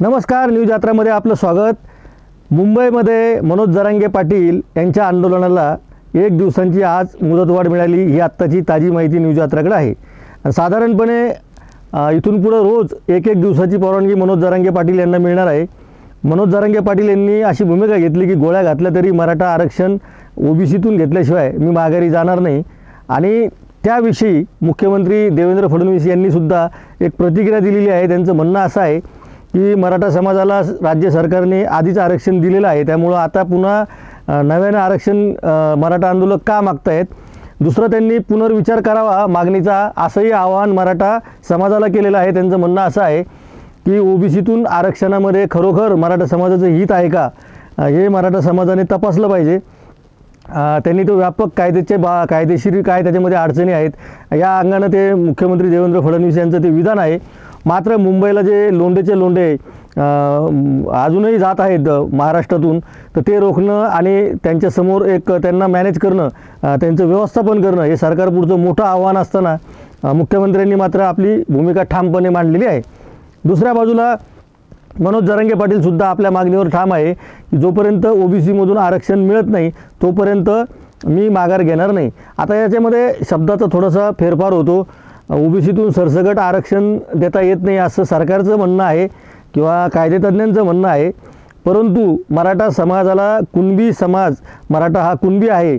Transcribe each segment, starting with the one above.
नमस्कार न्यूज यात्रामध्ये आपलं स्वागत. मुंबईमध्ये मनोज जरांगे पाटील यांच्या आंदोलनाला एक दिवसांची आज मुदतवाढ मिळाली ही आत्ताची ताजी माहिती न्यूज यात्राकडे आहे. साधारणपणे इथून पुढं रोज एक एक दिवसाची परवानगी मनोज जरांगे पाटील यांना मिळणार आहे. मनोज जरांगे पाटील यांनी अशी भूमिका घेतली की गोळ्या घातल्या तरी मराठा आरक्षण ओबीसीतून घेतल्याशिवाय मी माघारी जाणार नाही. आणि त्याविषयी मुख्यमंत्री देवेंद्र फडणवीस यांनीसुद्धा एक प्रतिक्रिया दिलेली आहे. त्यांचं म्हणणं असं आहे की मराठा समाजाला राज्य सरकारने आधीच आरक्षण दिलेलं आहे. त्यामुळं आता पुन्हा नव्यानं आरक्षण मराठा आंदोलक का मागतायत? दुसरं त्यांनी पुनर्विचार करावा मागणीचा असंही आवाहन मराठा समाजाला केलेलं आहे. त्यांचं म्हणणं असं आहे की ओबीसीतून आरक्षणामध्ये खरोखर मराठा समाजाचं हित आहे का? हे मराठा समाजाने तपासलं पाहिजे. त्यांनी तो व्यापक कायद्याचे बा कायदेशीर काय त्याच्यामध्ये अडचणी आहेत? या अंगानं ते मुख्यमंत्री देवेंद्र फडणवीस यांचं ते विधान आहे. मात्र मुंबईला जे लोंढेचे लोंढे अजूनही जात आहेत महाराष्ट्रातून तर ते रोखणं आणि त्यांच्यासमोर एक त्यांना मॅनेज करणं त्यांचं व्यवस्थापन करणं हे सरकारपुढचं मोठं आव्हान असताना मुख्यमंत्र्यांनी मात्र आपली भूमिका ठामपणे मांडलेली आहे. दुसऱ्या बाजूला मनोज जरांगे पाटील सुद्धा आपल्या मागणीवर ठाम आहे की जोपर्यंत ओबीसीमधून आरक्षण मिळत नाही तोपर्यंत मी माघार घेणार नाही. आता याच्यामध्ये शब्दाचा थोडासा फेरफार होतो. ओबीसीतून सरसकट आरक्षण देता येत नाही असं सरकारचं म्हणणं आहे किंवा कायदेतज्ञांचं म्हणणं आहे. परंतु मराठा समाजाला कुणबी समाज मराठा हा कुणबी आहे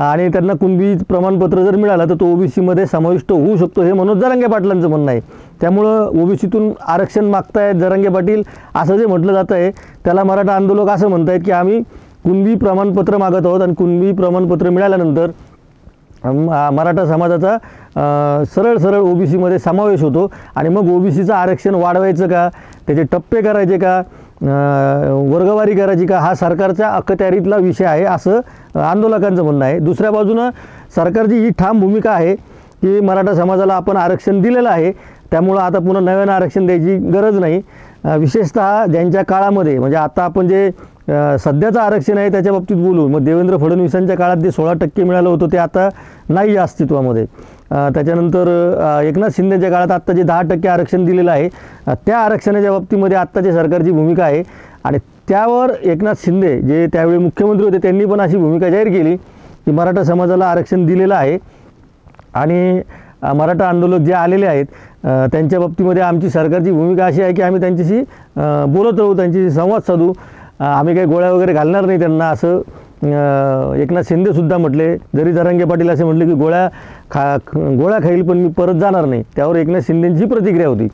आणि त्यांना कुणबी प्रमाणपत्र जर मिळालं तर तो ओबीसीमध्ये समाविष्ट होऊ शकतो हे मनोज जरांगे पाटलांचं म्हणणं आहे. त्यामुळं ओबीसीतून आरक्षण मागतायत जरांगे पाटील असं जे म्हटलं जातं आहे त्याला मराठा आंदोलक असं म्हणत आहेत की आम्ही कुणबी प्रमाणपत्र मागत आहोत आणि कुणबी प्रमाणपत्र मिळाल्यानंतर मराठा समाजाचा सरळ सरळ सरळ ओबीसीमध्ये समावेश होतो. आणि मग ओबीसीचं आरक्षण वाढवायचं का? त्याचे टप्पे करायचे का? वर्गवारी करायची का? हा सरकारच्या अखत्यारीतला विषय आहे असं आंदोलकांचं म्हणणं आहे. दुसऱ्या बाजूनं सरकारची ही ठाम भूमिका आहे की मराठा समाजाला आपण आरक्षण दिलेलं आहे. त्यामुळं आता पुन्हा नव्यानं आरक्षण द्यायची गरज नाही. विशेषतः ज्यांच्या काळामध्ये म्हणजे आता आपण जे सध्याचं आरक्षण आहे त्याच्या बाबतीत बोलू. मग देवेंद्र फडणवीसांच्या काळात जे सोळा टक्के मिळालं होतं ते आता नाही आहे अस्तित्वामध्ये. त्याच्यानंतर एकनाथ शिंदेच्या काळात आत्ता जे दहा टक्के आरक्षण दिलेलं आहे त्या आरक्षणाच्या बाबतीमध्ये आत्ताची सरकारची भूमिका आहे आणि त्यावर एकनाथ शिंदे जे त्यावेळी मुख्यमंत्री होते त्यांनी पण अशी भूमिका जाहीर केली की मराठा समाजाला आरक्षण दिलेलं आहे. आणि मराठा आंदोलक जे आलेले आहेत त्यांच्या बाबतीमध्ये आमची सरकारची भूमिका अशी आहे की आम्ही त्यांच्याशी बोलत राहू त्यांच्याशी संवाद साधू. आम्ही काही गोळ्या वगैरे घालणार नाही त्यांना असं एकनाथ शिंदेसुद्धा म्हटले जरी जरांगे पाटील असे म्हटले की गोळ्या खा गोळ्या खाईल पण मी परत जाणार नाही. त्यावर एकनाथ शिंदेंची प्रतिक्रिया होती.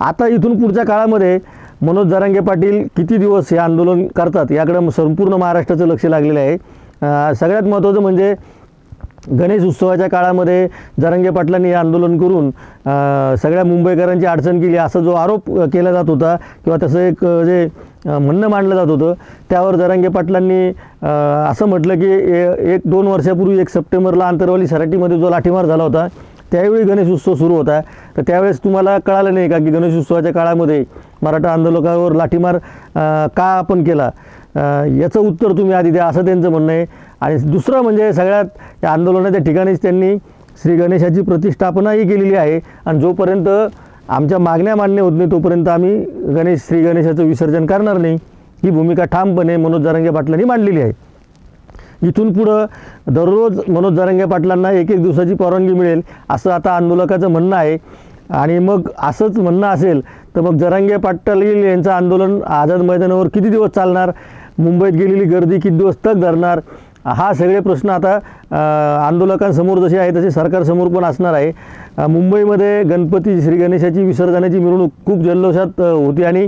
आता इथून पुढच्या काळामध्ये मनोज जरांगे पाटील किती दिवस हे आंदोलन करतात याकडं संपूर्ण महाराष्ट्राचं लक्ष लागलेलं आहे. सगळ्यात महत्त्वाचं म्हणजे गणेश उत्सवाच्या काळामध्ये जरंगे पाटलांनी हे आंदोलन करून सगळ्या मुंबईकरांची अडचण केली असा जो आरोप केला जात होता किंवा तसं एक जे म्हणणं मांडलं जात होतं त्यावर जरांगे पाटलांनी असं म्हटलं की ए- एक दोन वर्षापूर्वी एक सप्टेंबरला आंतरवाली सराटीमध्ये जो लाठीमार झाला होता त्यावेळी गणेश उत्सव सुरू होता. तर त्यावेळेस तुम्हाला कळालं नाही का की गणेश उत्सवाच्या काळामध्ये मराठा आंदोलकावर लाठीमार का आपण केला? याचं उत्तर तुम्ही आधी द्या असं त्यांचं म्हणणं आहे. आणि दुसरं म्हणजे सगळ्यात या आंदोलनाच्या ठिकाणीच त्यांनी श्री गणेशाची प्रतिष्ठापनाही केलेली आहे. आणि जोपर्यंत आमच्या मागण्या मान्य होत नाही तोपर्यंत आम्ही गणेश श्री गणेशाचं विसर्जन करणार नाही. ही भूमिका ठामपणे मनोज जरांगे पाटलांनी मांडलेली आहे. इथून पुढं दररोज मनोज जरांगे पाटलांना एक एक दिवसाची परवानगी मिळेल असं आता आंदोलकाचं म्हणणं आहे. आणि मग असंच म्हणणं असेल तर मग जरांगे पाटील यांचं आंदोलन आझाद मैदानावर किती दिवस चालणार? मुंबईत गेलेली गर्दी किती दिवस तग धरणार? हा सगळे प्रश्न आता आंदोलकांसमोर जसे आहे तसे सरकारसमोर पण असणार आहे. मुंबईमध्ये गणपती श्री गणेशाची विसर्जनाची मिरवणूक खूप जल्लोषात होती आणि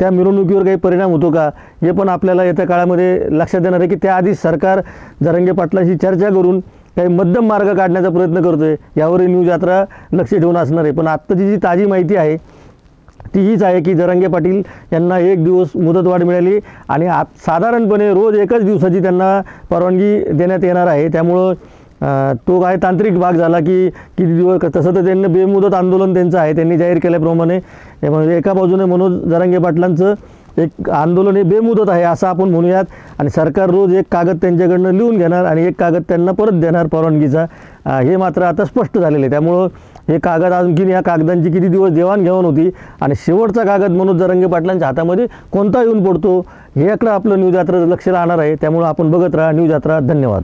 त्या मिरवणुकीवर काही परिणाम होतो का हे पण आपल्याला येत्या काळामध्ये लक्षात येणार आहे की त्याआधी सरकार जरंगे पाटलांशी चर्चा करून काही मध्यम मार्ग काढण्याचा प्रयत्न करतो आहे यावर न्यूज यात्रा लक्ष ठेवून असणार आहे. पण आत्ताची जी ताजी माहिती आहे ती हीच आहे की जरांगे पाटील यांना एक दिवस मुदतवाढ मिळाली आणि आत साधारणपणे रोज एकच दिवसाची त्यांना परवानगी देण्यात येणार आहे. त्यामुळं तो काय तांत्रिक भाग झाला की किती दिवस तसं तर त्यांनी बेमुदत आंदोलन त्यांचं आहे. त्यांनी जाहीर केल्याप्रमाणे म्हणजे एका बाजूने मनोज जरांगे पाटलांचं एक आंदोलन हे बेमुदत आहे असं आपण म्हणूयात. आणि सरकार रोज एक कागद त्यांच्याकडनं लिहून घेणार आणि एक कागद त्यांना परत देणार परवानगीचा हे मात्र आता स्पष्ट झालेलं आहे. त्यामुळं हे कागद आणखीन या कागदांची किती दिवस देवाणघेवाण होती? आणि शेवटचा कागद मनोज जरंगे पाटलांच्या हातामध्ये कोणता येऊन पडतो हे याकडं आपलं न्यूज यात्रा लक्ष राहणार आहे. त्यामुळं आपण बघत राहा न्यूज यात्रा. धन्यवाद.